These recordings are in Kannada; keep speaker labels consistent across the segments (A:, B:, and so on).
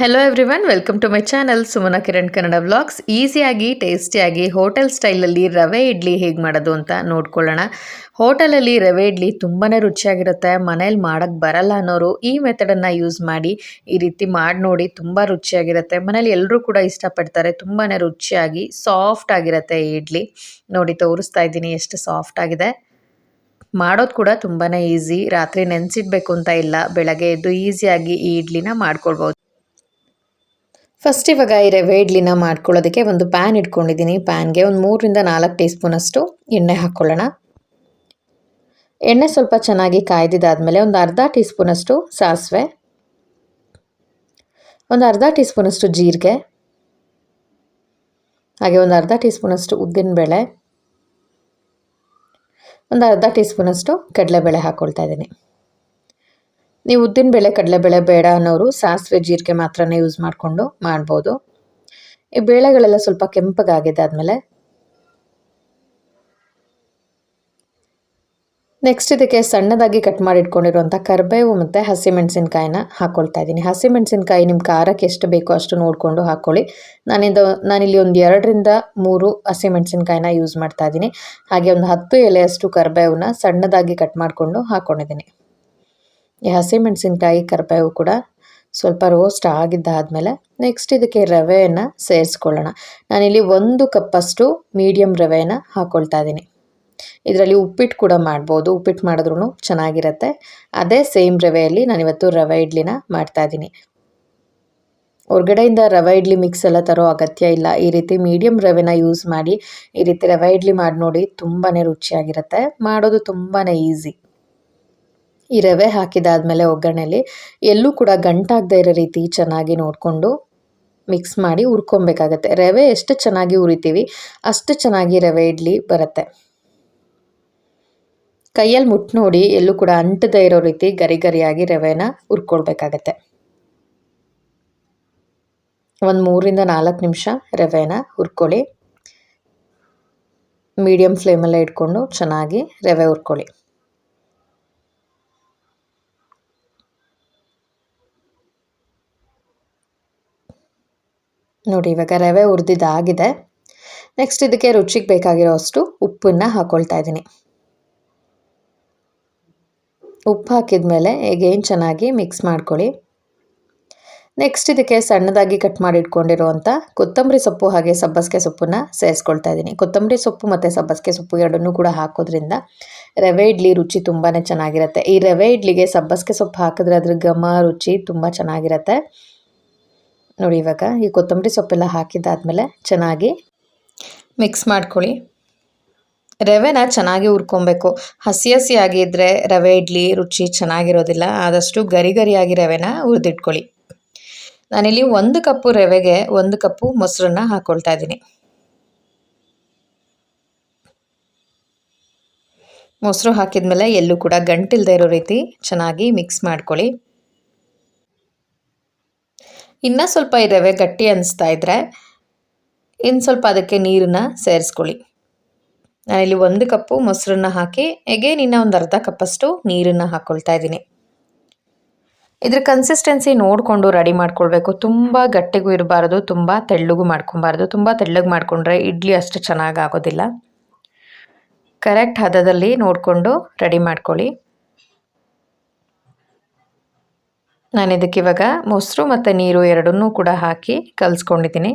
A: Hello everyone welcome to my channel Sumana Kiran Kannada vlogs ಈಸಿಯಾಗಿ ಟೇಸ್ಟಿಯಾಗಿ ಹೋಟೆಲ್ ಸ್ಟೈಲಲ್ಲಿ ರವೆ ಇಡ್ಲಿ ಹೇಗೆ ಮಾಡೋದು ಅಂತ ನೋಡ್ಕೊಳ್ಳೋಣ. ಹೋಟೆಲಲ್ಲಿ ರವೆ ಇಡ್ಲಿ ತುಂಬಾ ರುಚಿಯಾಗಿರುತ್ತೆ, ಮನೇಲಿ ಮಾಡೋಕ್ಕೆ ಬರಲ್ಲ ಅನ್ನೋರು ಈ ಮೆಥಡನ್ನು ಯೂಸ್ ಮಾಡಿ, ಈ ರೀತಿ ಮಾಡಿ ನೋಡಿ ತುಂಬ ರುಚಿಯಾಗಿರುತ್ತೆ. ಮನೇಲಿ ಎಲ್ಲರೂ ಕೂಡ ಇಷ್ಟಪಡ್ತಾರೆ ತುಂಬಾ ರುಚಿಯಾಗಿ ಸಾಫ್ಟ್ ಆಗಿರುತ್ತೆ ಈ ಇಡ್ಲಿ. ನೋಡಿ, ತೋರಿಸ್ತಾ ಇದ್ದೀನಿ ಎಷ್ಟು ಸಾಫ್ಟ್ ಆಗಿದೆ. ಮಾಡೋದು ಕೂಡ ತುಂಬಾ ಈಸಿ ರಾತ್ರಿ ನೆನೆಸಿಡ್ಬೇಕು ಅಂತ ಇಲ್ಲ, ಬೆಳಗ್ಗೆ ಎದ್ದು ಈಸಿಯಾಗಿ ಈ ಇಡ್ಲಿನ ಮಾಡ್ಕೊಳ್ಬೋದು. ಫಸ್ಟ್ ಇವಾಗ ಈ ರವೆ ಇಡ್ಲಿನ ಮಾಡ್ಕೊಳ್ಳೋದಕ್ಕೆ ಒಂದು ಪ್ಯಾನ್ ಇಟ್ಕೊಂಡಿದ್ದೀನಿ. ಪ್ಯಾನ್ಗೆ ಒಂದು ಮೂರರಿಂದ ನಾಲ್ಕು ಟೀ ಸ್ಪೂನಷ್ಟು ಎಣ್ಣೆ ಹಾಕ್ಕೊಳ್ಳೋಣ ಎಣ್ಣೆ ಸ್ವಲ್ಪ ಚೆನ್ನಾಗಿ ಕಾಯ್ದಿದ್ದಾದಮೇಲೆ ಒಂದು ಅರ್ಧ ಟೀ ಸ್ಪೂನಷ್ಟು ಸಾಸಿವೆ. ಒಂದು ಅರ್ಧ ಟೀ ಸ್ಪೂನಷ್ಟು ಜೀರಿಗೆ. ಹಾಗೆ ಒಂದು ಅರ್ಧ ಟೀ ಸ್ಪೂನಷ್ಟು ಉದ್ದಿನಬೇಳೆ. ಒಂದು ಅರ್ಧ ಟೀ ಸ್ಪೂನಷ್ಟು ಕಡಲೆಬೇಳೆ ಹಾಕ್ಕೊಳ್ತಾ ಇದ್ದೀನಿ. ನೀವು ಉದ್ದಿನ ಉದ್ದಿನಬೇಳೆ ಕಡಲೆಬೇಳೆ ಬೇಡ ಅನ್ನೋರು ಸಾಸಿವೆ ಜೀರಿಗೆ ಮಾತ್ರನೇ ಯೂಸ್ ಮಾಡಿಕೊಂಡು ಮಾಡ್ಬೋದು. ಈ ಬೇಳೆಗಳೆಲ್ಲ ಸ್ವಲ್ಪ ಕೆಂಪಗಾಗಿದೆ ಆದಮೇಲೆ. ನೆಕ್ಸ್ಟ್ ಇದಕ್ಕೆ ಸಣ್ಣದಾಗಿ ಕಟ್ ಮಾಡಿ ಇಟ್ಕೊಂಡಿರುವಂಥ ಕರಿಬೇವು ಮತ್ತು ಹಸಿಮೆಣಸಿನ್ಕಾಯಿನ ಹಾಕ್ಕೊಳ್ತಾ ಇದ್ದೀನಿ. ಹಸಿಮೆಣಸಿನ್ಕಾಯಿ ನಿಮ್ಮ ಖಾರಕ್ಕೆ ಎಷ್ಟು ಬೇಕೋ ಅಷ್ಟು ನೋಡಿಕೊಂಡು ಹಾಕ್ಕೊಳ್ಳಿ ನಾನಿಂದು, ನಾನಿಲ್ಲಿ ಒಂದು ಎರಡರಿಂದ ಮೂರು ಹಸಿಮೆಣಸಿನ್ಕಾಯಿನ ಯೂಸ್ ಮಾಡ್ತಾ ಇದ್ದೀನಿ. ಹಾಗೆ ಒಂದು ಹತ್ತು ಎಲೆಯಷ್ಟು ಕರಿಬೇವನ್ನ ಸಣ್ಣದಾಗಿ ಕಟ್ ಮಾಡಿಕೊಂಡು ಹಾಕ್ಕೊಂಡಿದ್ದೀನಿ ಹಸಿಮೆಣಸಿನ್ಕಾಯಿ ಕರಿಬೇವು ಕೂಡ ಸ್ವಲ್ಪ ರೋಸ್ಟ್ ಆಗಿದ್ದಾದಮೇಲೆ ನೆಕ್ಸ್ಟ್ ಇದಕ್ಕೆ ರವೆಯನ್ನು ಸೇರಿಸ್ಕೊಳ್ಳೋಣ. ನಾನಿಲ್ಲಿ ಒಂದು ಕಪ್ಪಷ್ಟು ಮೀಡಿಯಮ್ ರವೆಯನ್ನು ಹಾಕ್ಕೊಳ್ತಾ ಇದ್ದೀನಿ. ಇದರಲ್ಲಿ ಉಪ್ಪಿಟ್ಟು ಕೂಡ ಮಾಡ್ಬೋದು. ಉಪ್ಪಿಟ್ಟು ಮಾಡಿದ್ರೂ ಚೆನ್ನಾಗಿರುತ್ತೆ. ಅದೇ ಸೇಮ್ ರವೆಯಲ್ಲಿ ನಾನಿವತ್ತು ರವೆ ಇಡ್ಲಿನ ಮಾಡ್ತಾ ಇದ್ದೀನಿ. ಹೊರಗಡೆಯಿಂದ ರವೆ ಇಡ್ಲಿ ಮಿಕ್ಸ್ ಎಲ್ಲ ತರೋ ಅಗತ್ಯ ಇಲ್ಲ. ಈ ರೀತಿ ಮೀಡಿಯಮ್ ರವೆನ ಯೂಸ್ ಮಾಡಿ ಈ ರೀತಿ ರವೆ ಇಡ್ಲಿ ಮಾಡಿ ನೋಡಿ ತುಂಬಾ ರುಚಿಯಾಗಿರುತ್ತೆ. ಮಾಡೋದು ತುಂಬಾ ಈಸಿ ಈ ರವೆ ಹಾಕಿದಾದ್ಮೇಲೆ ಒಗ್ಗರಣೆಯಲ್ಲಿ ಎಲ್ಲೂ ಕೂಡ ಗಂಟಾಗದೆ ಇರೋ ರೀತಿ ಚೆನ್ನಾಗಿ ನೋಡಿಕೊಂಡು ಮಿಕ್ಸ್ ಮಾಡಿ ಹುರ್ಕೊಬೇಕಾಗತ್ತೆ. ರವೆ ಎಷ್ಟು ಚೆನ್ನಾಗಿ ಉರಿತೀವಿ ಅಷ್ಟು ಚೆನ್ನಾಗಿ ರವೆ ಇಡ್ಲಿ ಬರುತ್ತೆ. ಕೈಯಲ್ಲಿ ಮುಟ್ಟು ನೋಡಿ ಎಲ್ಲೂ ಕೂಡ ಅಂಟದೇ ಇರೋ ರೀತಿ ಗರಿ ಗರಿಯಾಗಿ ರವೆನ ಹುರ್ಕೊಳ್ಬೇಕಾಗತ್ತೆ. ಒಂದು ಮೂರಿಂದ ನಾಲ್ಕು ನಿಮಿಷ ರವೆನ ಹುರ್ಕೊಳ್ಳಿ. ಮೀಡಿಯಮ್ ಫ್ಲೇಮಲ್ಲೇ ಇಟ್ಕೊಂಡು ಚೆನ್ನಾಗಿ ರವೆ ಹುರ್ಕೊಳ್ಳಿ. ನೋಡಿ, ಇವಾಗ ರವೆ ಹುರಿದಿದ್ದಾಗಿದೆ ನೆಕ್ಸ್ಟ್ ಇದಕ್ಕೆ ರುಚಿಗೆ ಬೇಕಾಗಿರೋ ಅಷ್ಟು ಉಪ್ಪನ್ನು ಹಾಕ್ಕೊಳ್ತಾ ಇದ್ದೀನಿ. ಉಪ್ಪು ಹಾಕಿದ ಮೇಲೆ ಚೆನ್ನಾಗಿ ಮಿಕ್ಸ್ ಮಾಡ್ಕೊಳ್ಳಿ. ನೆಕ್ಸ್ಟ್ ಇದಕ್ಕೆ ಸಣ್ಣದಾಗಿ ಕಟ್ ಮಾಡಿ ಇಟ್ಕೊಂಡಿರುವಂಥ ಕೊತ್ತಂಬರಿ ಸೊಪ್ಪು ಹಾಗೆ ಸಬ್ಬಸಿಗೆ ಸೊಪ್ಪನ್ನು ಸೇರಿಸ್ಕೊಳ್ತಾ ಇದ್ದೀನಿ. ಕೊತ್ತಂಬರಿ ಸೊಪ್ಪು ಮತ್ತು ಸಬ್ಬಸಿಗೆ ಸೊಪ್ಪು ಎರಡನ್ನೂ ಕೂಡ ಹಾಕೋದ್ರಿಂದ ರವೆ ಇಡ್ಲಿ ರುಚಿ ತುಂಬಾ ಚೆನ್ನಾಗಿರುತ್ತೆ. ಈ ರವೆ ಇಡ್ಲಿಗೆ ಸಬ್ಬಸಿಗೆ ಸೊಪ್ಪು ಹಾಕಿದ್ರೆ ಅದ್ರ ಘಮ, ರುಚಿ ತುಂಬ ಚೆನ್ನಾಗಿರುತ್ತೆ. ನೋಡಿ ಇವಾಗ ಈ ಕೊತ್ತಂಬರಿ ಸೊಪ್ಪೆಲ್ಲ ಹಾಕಿದ್ದಾದಮೇಲೆ ಚೆನ್ನಾಗಿ ಮಿಕ್ಸ್ ಮಾಡ್ಕೊಳ್ಳಿ. ರವೆನ ಚೆನ್ನಾಗಿ ಹುರ್ಕೊಬೇಕು. ಹಸಿ ಹಸಿಯಾಗಿದ್ದರೆ ರವೆ, ಇಡ್ಲಿ ರುಚಿ ಚೆನ್ನಾಗಿರೋದಿಲ್ಲ. ಆದಷ್ಟು ಗರಿ ಗರಿಯಾಗಿ ರವೆನ ಹುರಿದಿಟ್ಕೊಳ್ಳಿ. ನಾನಿಲ್ಲಿ ಒಂದು ಕಪ್ಪು ರವೆಗೆ ಒಂದು ಕಪ್ಪು ಮೊಸರನ್ನ ಹಾಕ್ಕೊಳ್ತಾ ಇದ್ದೀನಿ. ಮೊಸರು ಹಾಕಿದ್ಮೇಲೆ ಎಲ್ಲೂ ಕೂಡ ಗಂಟಿಲ್ದೇ ಇರೋ ರೀತಿ ಚೆನ್ನಾಗಿ ಮಿಕ್ಸ್ ಮಾಡ್ಕೊಳ್ಳಿ. ಇನ್ನೂ ಸ್ವಲ್ಪ ರವೆ ಗಟ್ಟಿ ಅನಿಸ್ತಾ ಇದ್ದರೆ ಇನ್ನು ಸ್ವಲ್ಪ ಅದಕ್ಕೆ ನೀರನ್ನ ಸೇರಿಸ್ಕೊಳ್ಳಿ. ನಾನಿಲ್ಲಿ ಒಂದು ಕಪ್ಪು ಮೊಸರನ್ನ ಹಾಕಿ ಎಗೇನ್ ಇನ್ನೂ ಒಂದು ಅರ್ಧ ಕಪ್ಪಷ್ಟು ನೀರನ್ನು ಹಾಕ್ಕೊಳ್ತಾ ಇದ್ದೀನಿ. ಇದ್ರ ಕನ್ಸಿಸ್ಟೆನ್ಸಿ ನೋಡಿಕೊಂಡು ರೆಡಿ ಮಾಡ್ಕೊಳ್ಬೇಕು. ತುಂಬ ಗಟ್ಟಿಗೂ ಇರಬಾರ್ದು, ತುಂಬ ತೆಳ್ಳಗೂ ಮಾಡ್ಕೊಬಾರ್ದು ತುಂಬ ತೆಳ್ಳಗೆ ಮಾಡಿಕೊಂಡ್ರೆ ಇಡ್ಲಿ ಅಷ್ಟು ಚೆನ್ನಾಗಿ ಆಗೋದಿಲ್ಲ. ಕರೆಕ್ಟ್ ಹದದಲ್ಲಿ ನೋಡಿಕೊಂಡು ರೆಡಿ ಮಾಡ್ಕೊಳ್ಳಿ. ನಾನು ಇದಕ್ಕೆ ಇವಾಗ ಮೊಸರು ಮತ್ತು ನೀರು ಎರಡನ್ನೂ ಕೂಡ ಹಾಕಿ ಕಲಿಸ್ಕೊಂಡಿದ್ದೀನಿ.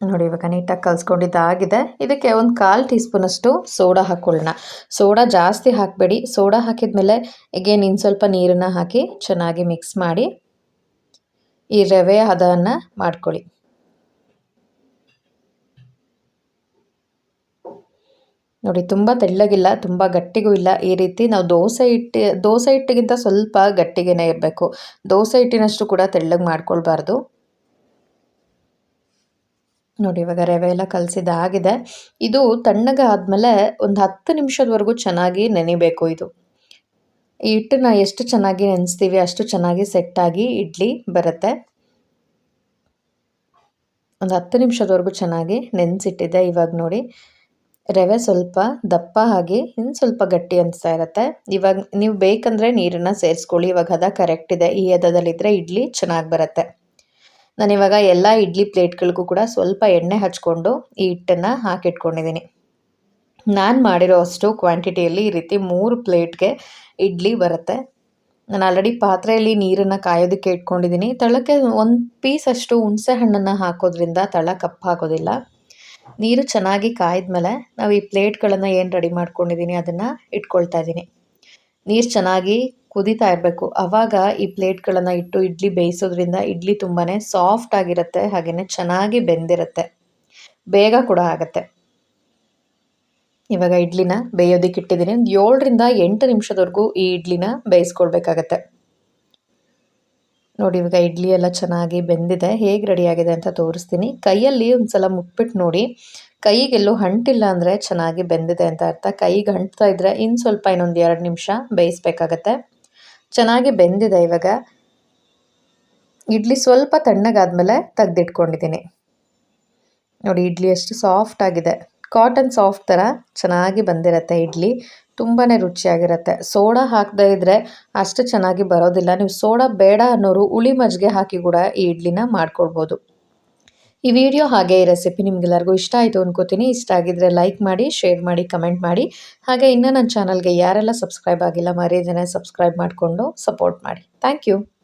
A: ನೋಡಿ, ಇವಾಗ ನೀಟಾಗಿ ಕಲಿಸ್ಕೊಂಡಿದ್ದಾಗಿದೆ. ಇದಕ್ಕೆ ಒಂದು ಕಾಲು ಟೀ ಸ್ಪೂನಷ್ಟು ಸೋಡಾ ಹಾಕ್ಕೊಳ್ಳೋಣ. ಸೋಡಾ ಜಾಸ್ತಿ ಹಾಕಬೇಡಿ. ಸೋಡಾ ಹಾಕಿದ ಮೇಲೆ ಈಗ ಇನ್ನು ಸ್ವಲ್ಪ ನೀರನ್ನು ಹಾಕಿ ಚೆನ್ನಾಗಿ ಮಿಕ್ಸ್ ಮಾಡಿ ಈ ರವೆ ಹದವನ್ನು ಮಾಡ್ಕೊಳ್ಳಿ. ನೋಡಿ, ತುಂಬ ತೆಳ್ಳಗಿಲ್ಲ, ತುಂಬ ಗಟ್ಟಿಗೂ ಇಲ್ಲ. ಈ ರೀತಿ ನಾವು ದೋಸೆ ಹಿಟ್ಟು, ದೋಸೆ ಹಿಟ್ಟಿಗಿಂತ ಸ್ವಲ್ಪ ಗಟ್ಟಿಗೆನೇ ಇರಬೇಕು. ದೋಸೆ ಹಿಟ್ಟಿನಷ್ಟು ಕೂಡ ತೆಳ್ಳಗೆ ಮಾಡ್ಕೊಳ್ಬಾರ್ದು. ನೋಡಿ, ಇವಾಗ ರವೆ ಎಲ್ಲ ಕಲಸಿದಾಗಿದೆ ಇದು ತಣ್ಣಗೆ ಆದಮೇಲೆ ಒಂದು ಹತ್ತು ನಿಮಿಷದವರೆಗೂ ಚೆನ್ನಾಗಿ ನೆನಿಬೇಕು ಇದು. ಈ ಹಿಟ್ಟನ್ನ ಎಷ್ಟು ಚೆನ್ನಾಗಿ ನೆನೆಸ್ತೀವಿ, ಅಷ್ಟು ಚೆನ್ನಾಗಿ ಸೆಟ್ಟಾಗಿ ಇಡ್ಲಿ ಬರುತ್ತೆ. ಒಂದು ಹತ್ತು ನಿಮಿಷದವರೆಗೂ ಚೆನ್ನಾಗಿ ನೆನೆಸಿಟ್ಟಿದೆ ಇವಾಗ ನೋಡಿ. ರವೆ ಸ್ವಲ್ಪ ದಪ್ಪ ಹಾಗೆ, ಇನ್ನು ಸ್ವಲ್ಪ ಗಟ್ಟಿ ಅನಿಸ್ತಾ ಇರುತ್ತೆ. ಇವಾಗ ನೀವು ಬೇಕಂದರೆ ನೀರನ್ನು ಸೇರಿಸ್ಕೊಳ್ಳಿ. ಇವಾಗ ಹದ ಕರೆಕ್ಟ್ ಇದೆ. ಈ ಹದದಲ್ಲಿದ್ದರೆ ಇಡ್ಲಿ ಚೆನ್ನಾಗಿ ಬರುತ್ತೆ. ನಾನಿವಾಗ ಎಲ್ಲ ಇಡ್ಲಿ ಪ್ಲೇಟ್ಗಳಿಗೂ ಕೂಡ ಸ್ವಲ್ಪ ಎಣ್ಣೆ ಹಚ್ಕೊಂಡು ಈ ಹಿಟ್ಟನ್ನು ಹಾಕಿಟ್ಕೊಂಡಿದ್ದೀನಿ ನಾನು ಮಾಡಿರೋ ಅಷ್ಟು ಕ್ವಾಂಟಿಟಿಯಲ್ಲಿ ಈ ರೀತಿ ಮೂರು ಪ್ಲೇಟ್ಗೆ ಇಡ್ಲಿ ಬರುತ್ತೆ. ನಾನು ಆಲ್ರೆಡಿ ಪಾತ್ರೆಯಲ್ಲಿ ನೀರನ್ನು ಕಾಯೋದಕ್ಕೆ ಇಟ್ಕೊಂಡಿದ್ದೀನಿ ತಳಕ್ಕೆ ಒಂದು ಪೀಸ್ ಅಷ್ಟು ಹುಣಸೆ ಹಣ್ಣನ್ನು ಹಾಕೋದ್ರಿಂದ ತಳ ಕಪ್ಪಾಗೋದಿಲ್ಲ. ನೀರು ಚೆನ್ನಾಗಿ ಕಾಯ್ದ್ಮೇಲೆ ನಾವು ಈ ಪ್ಲೇಟ್ಗಳನ್ನು ಏನು ರೆಡಿ ಮಾಡ್ಕೊಂಡಿದ್ದೀನಿ ಅದನ್ನು ಇಟ್ಕೊಳ್ತಾ ಇದ್ದೀನಿ ನೀರು ಚೆನ್ನಾಗಿ ಕುದೀತಾ ಇರಬೇಕು. ಆವಾಗ ಈ ಪ್ಲೇಟ್ಗಳನ್ನು ಇಟ್ಟು ಇಡ್ಲಿ ಬೇಯಿಸೋದ್ರಿಂದ ಇಡ್ಲಿ ತುಂಬಾ ಸಾಫ್ಟ್ ಆಗಿರುತ್ತೆ ಹಾಗೆಯೇ ಚೆನ್ನಾಗಿ ಬೆಂದಿರುತ್ತೆ. ಬೇಗ ಕೂಡ ಆಗುತ್ತೆ. ಇವಾಗ ಇಡ್ಲಿನ ಬೇಯೋದಕ್ಕೆ ಇಟ್ಟಿದ್ದೀನಿ ಒಂದು ಏಳರಿಂದ ಎಂಟು ನಿಮಿಷದವರೆಗೂ ಈ ಇಡ್ಲಿನ ಬೇಯಿಸ್ಕೊಳ್ಬೇಕಾಗತ್ತೆ. ನೋಡಿ, ಇವಾಗ ಇಡ್ಲಿ ಎಲ್ಲ ಚೆನ್ನಾಗಿ ಬೆಂದಿದೆ. ಹೇಗೆ ರೆಡಿಯಾಗಿದೆ ಅಂತ ತೋರಿಸ್ತೀನಿ. ಕೈಯಲ್ಲಿ ಒಂದು ಸಲ ಮುಟ್ಬಿಟ್ಟು ನೋಡಿ. ಕೈಗೆಲ್ಲೂ ಹಂಟಿಲ್ಲ ಅಂದರೆ ಚೆನ್ನಾಗಿ ಬೆಂದಿದೆ ಅಂತ ಅರ್ಥ. ಕೈಗೆ ಹಂಟ್ತಾ ಇದ್ದರೆ ಇನ್ನು ಸ್ವಲ್ಪ ಇನ್ನೊಂದು ಎರಡು ನಿಮಿಷ ಬೇಯಿಸ್ಬೇಕಾಗತ್ತೆ. ಚೆನ್ನಾಗಿ ಬೆಂದಿದೆ ಇವಾಗ. ಇಡ್ಲಿ ಸ್ವಲ್ಪ ತಣ್ಣಗಾದ್ಮೇಲೆ ತೆಗ್ದಿಟ್ಕೊಂಡಿದ್ದೀನಿ. ನೋಡಿ, ಇಡ್ಲಿ ಎಷ್ಟು ಸಾಫ್ಟ್ ಆಗಿದೆ. ಕಾಟನ್ ಸಾಫ್ಟ್ ಥರ ಚೆನ್ನಾಗಿ ಬಂದಿರತ್ತೆ ಇಡ್ಲಿ. ತುಂಬಾ ರುಚಿಯಾಗಿರುತ್ತೆ. ಸೋಡಾ ಹಾಕದೇ ಇದ್ದರೆ ಅಷ್ಟು ಚೆನ್ನಾಗಿ ಬರೋದಿಲ್ಲ. ನೀವು ಸೋಡಾ ಬೇಡ ಅನ್ನೋರು ಹುಳಿ ಮಜ್ಜಿಗೆ ಹಾಕಿ ಕೂಡ ಈ ಇಡ್ಲಿನ ಮಾಡ್ಕೊಳ್ಬೋದು. ಈ ವಿಡಿಯೋ ಹಾಗೆ ಈ ರೆಸಿಪಿ ನಿಮ್ಗೆಲ್ಲರಿಗೂ ಇಷ್ಟ ಆಯಿತು ಅನ್ಕೋತೀನಿ. ಇಷ್ಟ ಆಗಿದ್ರೆ ಲೈಕ್ ಮಾಡಿ, ಶೇರ್ ಮಾಡಿ, ಕಮೆಂಟ್ ಮಾಡಿ. ಹಾಗೆ ಇನ್ನೂ ನನ್ನ ಚಾನಲ್ಗೆ ಯಾರೆಲ್ಲ ಸಬ್ಸ್ಕ್ರೈಬ್ ಆಗಿಲ್ಲ ಮರೆಯದೇ ಸಬ್ಸ್ಕ್ರೈಬ್ ಮಾಡಿಕೊಂಡು ಸಪೋರ್ಟ್ ಮಾಡಿ. Thank you.